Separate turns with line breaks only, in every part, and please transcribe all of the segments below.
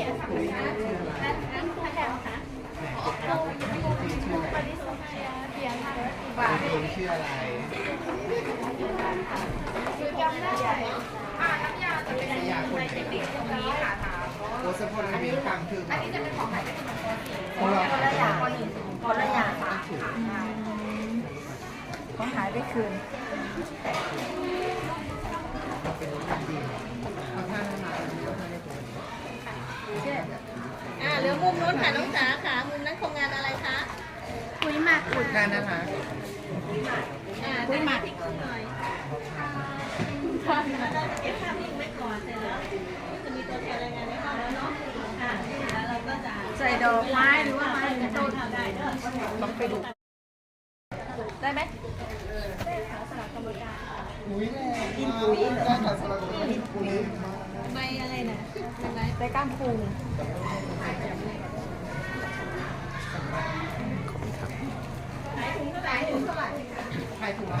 คุณแทนคะปฏิสุทยาเขียนค่ะว่า
คุณชื่ออะไร
อจำได้อ่าน้ำยาจะเป็น
อยาคุณ
เทคนิคตรงนี้ค่ะถาม
โอสพลเวียนฟังคือ
อันนี้จะเป็นของใครเป็นของ
ของเรา
คนละอย่างคนละอย่างค่ะ
ของหายไปคืน
เอาท่านม
อ่าเหลือมุมนู้นค่ะน้องจ๋าค่ะมุมนั้นโครงงานอะไรคะ
คุยมากอุด
การนะคะ
อ่าคุยมาที่คุณหน่อยเราจะเก็บภาพนิ่งไว้ก่อนเสร็จแล้วจะมีตัวแทนรายงานในห้องแล้วเนาะอ่าแล้วเราก็จะ
ใส่ดอกไม้หรือว่าไม้ในต้น
ได้เด้อ
ต้องไปดูได้ไหม
ปุ๋ยแรงกินปุ๋ยได้ค่ะสำหรับกินปุ๋ย
ใบอะไรนะเป็นไร
ได้ก้ามพุง
ขายถุงเท่าไหร่ถุงเท่าไหร่
ใครถูกแล้ว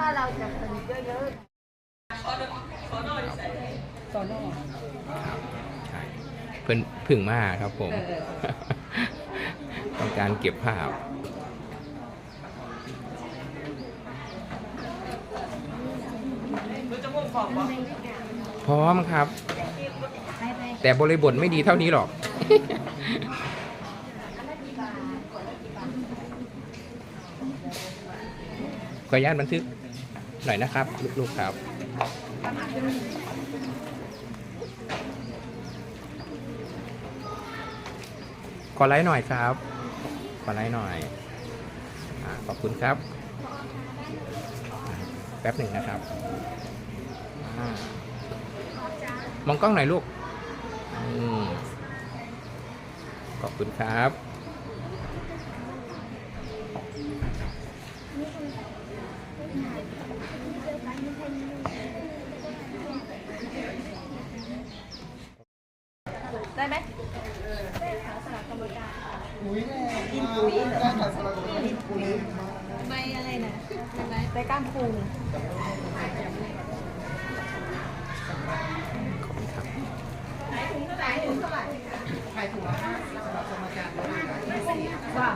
ถ้าเราจะผลิตเยอะๆสอนอ
เพิ่นพึ่งมาครับผม ต้องการเก็บภาพ พร้อมครับ แต่บริบทไม่ดีเท่านี้หรอกขออนุญาตบันทึก หน่อยนะครับ ลูกๆครับขอไลค์หน่อยครับ ขอไลค์หน่อยอขอบคุณครับ แป๊บหนึ่งนะครับอมองกล้องหน่อยลูกอขอบคุณครับ
ได้ไหม
ปุ๋ยแรงกินปุ๋ยได้ค่ะสำหรับกินปุ๋ย
ใบอะไรนะใบไร
ได้ก้ามพุง
ขอบคุณครับ
ขายถุงเท่าไหร่ถุงเท่าไหร่
ใครถูกแล้วสำหรับสมการลดเหลือ
ว่า